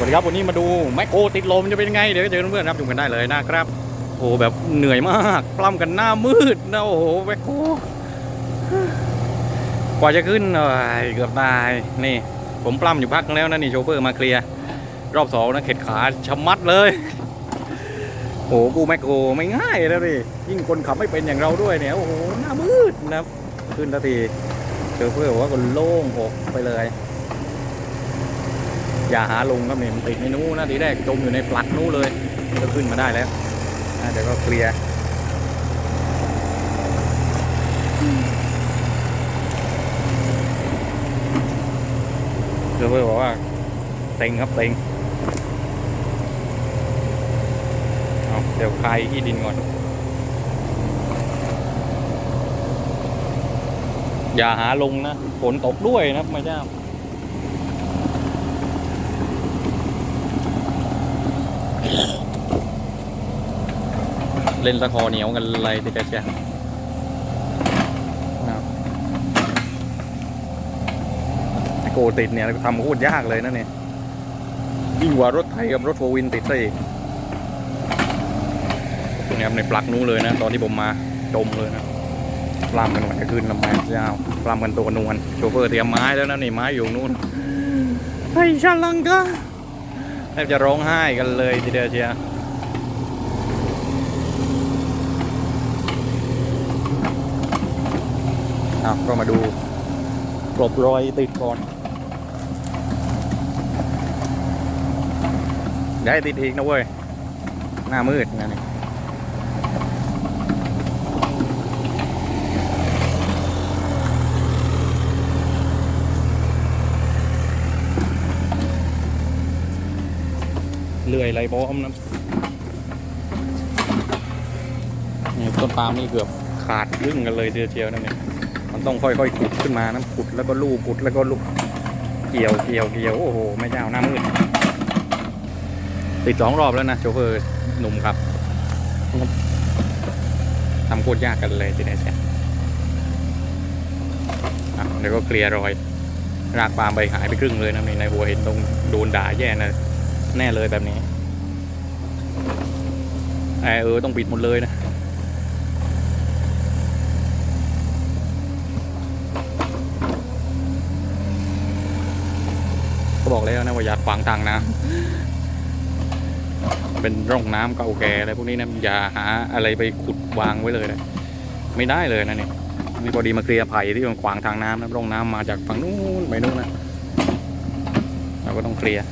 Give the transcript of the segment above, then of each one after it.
วัสดีครับวันนี้มาดูแมคโครติดลมจะเป็นยังไงเดี๋ยวเจอเพื่อนๆครับชมกันได้เลยนะครับ โอ้โหแบบเหนื่อยมากปล้ำกันหน้ามืดนะโอ้โหแมคโครกว่าจะขึ้นเอ้ยเกือบตายนี่ ผมปล้ำอยู่พักแล้วนะนี่โชเฟอร์มาเคลียร์รอบสองนะเข็ดขาชะมัดเลยโอ้โหกูแมคโครไม่ง่ายนะดิยิ่งคนขับไม่เป็นอย่างเราด้วยเนี่ยโอ้โหหน้ามืดนะครับขึ้นทันทีโชเฟอร์บอกว่าก็โล่งอกไปเลย อย่าหาลงครับเนี่ยมันติดในนู้นนะทีแรกจมอยู่ในปลักนู้นเลยก็ขึ้นมาได้แล้วเดี๋ยวก็เคลียร์เพื่อบอกว่าเซ็งครับเซ็งเอาเดี๋ยวคลายที่ดินก่อนอย่าหาลงนะฝนตกด้วยนะไม่ใช่ เล่นตะคอเหนียวกันเลยทีเดียวเชียวนะครับไอ้โกติดเนี่ยทำโคตรยากเลยนะเนี่ยยิ่งกว่ารถไทยกับรถโฟร์วินติดซะอีกตัวนี้ครับในปลักนู้นเลยนะ ตอนที่ผมมาจมเลยนะปลามกันหน่อยจะขึ้นลำไม้ยาวปลามกันตัวนวลโชเฟอร์เตรียมไม้แล้วนะนี่ไม้อยู่นู้นไอ้ชันลังกาแทบจะร้องไห้กันเลยทีเดียวเชียว อะก็มาดูกลบรอยติดก่อนอย่าให้ติดอีกนะเว้ย หน้ามืดนะนี่เลื่อยไรบอมนะนี่ต้นปาล์มนี่เกือบขาดครึ่งกันเลยทีเดียวนะเนี่ย ต้องค่อยๆขุดขึ้นมานะขุดแล้วก็ลูบขุดแล้วก็ลูบเกี่ยวเกี่ยวเกี่ยวโอ้โหไม่เจ้าหน้ามืดติดสองรอบแล้วนะโชเฟอร์หนุ่มครับทำโคตรยากกันเลยทีนี้ใช่เดี๋ยวก็เคลียร์รอย รากปาล์มไปหายไปครึ่งเลยนะนี่ในหัวเห็นตรงโดนด่าแย่นะแน่เลยแบบนี้แอเออต้องปิดหมดเลยนะ บอกแล้วนะว่าอย่าขวางทางน้ำเป็นร่องน้ำเก่าแก่อะไรพวกนี้นะอย่าหาอะไรไปขุดวางไว้เลยนะไม่ได้เลยนะเนี่ยมีพอดีมาเคลียร์ไผ่ที่มันขวางทางน้ำนะร่องน้ำมาจากฝั่งนู้นไปนู้นนะเราก็ต้องเคลียร์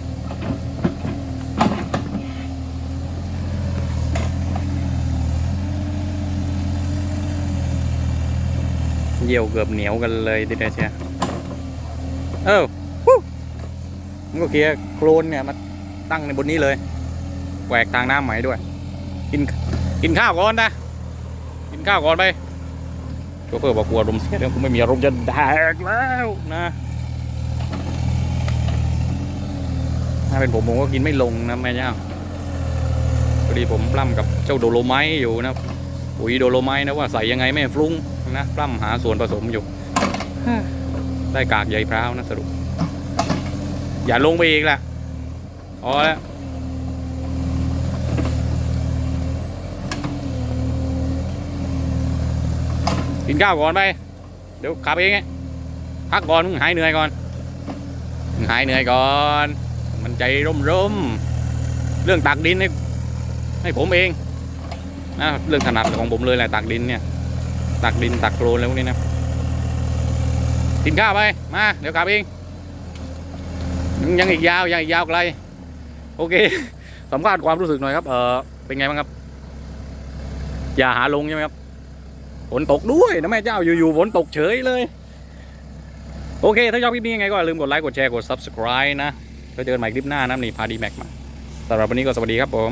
เยี่ยวเกือบเหนียวกันเลยทีเดียวเชียเออ ก็เคลียร์โคลนเนี่ยมาตั้งในบนนี้เลยแหวกทางน้ำใหม่ด้วย กินกินข้าวก่อนนะ กินข้าวก่อนไปโชเฟอร์บอกกลัวลมเสียเดี๋ยวกูไม่มีอารมณ์จะแดกแล้วนะถ้าเป็นผมผมก็กินไม่ลงนะแม่เจ้าพอดีผมปล้ำกับเจ้าโดโลไมต์อยู่นะปุ๋ยโดโลไมต์นะว่าใส่ยังไงไม่ให้ฟลุ้งนะปล้ำหาส่วนผสมอยู่ ได้กากใยพร้าวนะสรุป อย่าลงไปอีกล่ะพอแล้วกินข้าวก่อนไป เดี๋ยวขับเองไงพักก่อนมึงหายเหนื่อยก่อนมึงหายเหนื่อยก่อน มันใจร่มร่มๆเรื่องตักดินให้ให้ผมเองนะเรื่องถนัดของผมเลยแหละตักดินเนี่ย ตักดินตักโคลนอะไรพวกนี้นะกินข้าวไป มา เดี๋ยวกลับเอง ยังอีกยาวยังอีกยาวไกลโอเคสัมภาษณ์ความรู้สึกหน่อยครับ เออเป็นไงบ้างครับ อย่าหาลงใช่ไหมครับฝนตกด้วยนะแม่เจ้าอยู่ๆฝนตกเฉยเลย โอเค ถ้าชอบคลิปนี้ยังไงก็อย่าลืมกดไลค์กดแชร์กด subscribe นะแล้วเจอกันใหม่คลิปหน้านะนี่พาดีแม็กมาสำหรับวันนี้ก็สวัสดีครับผม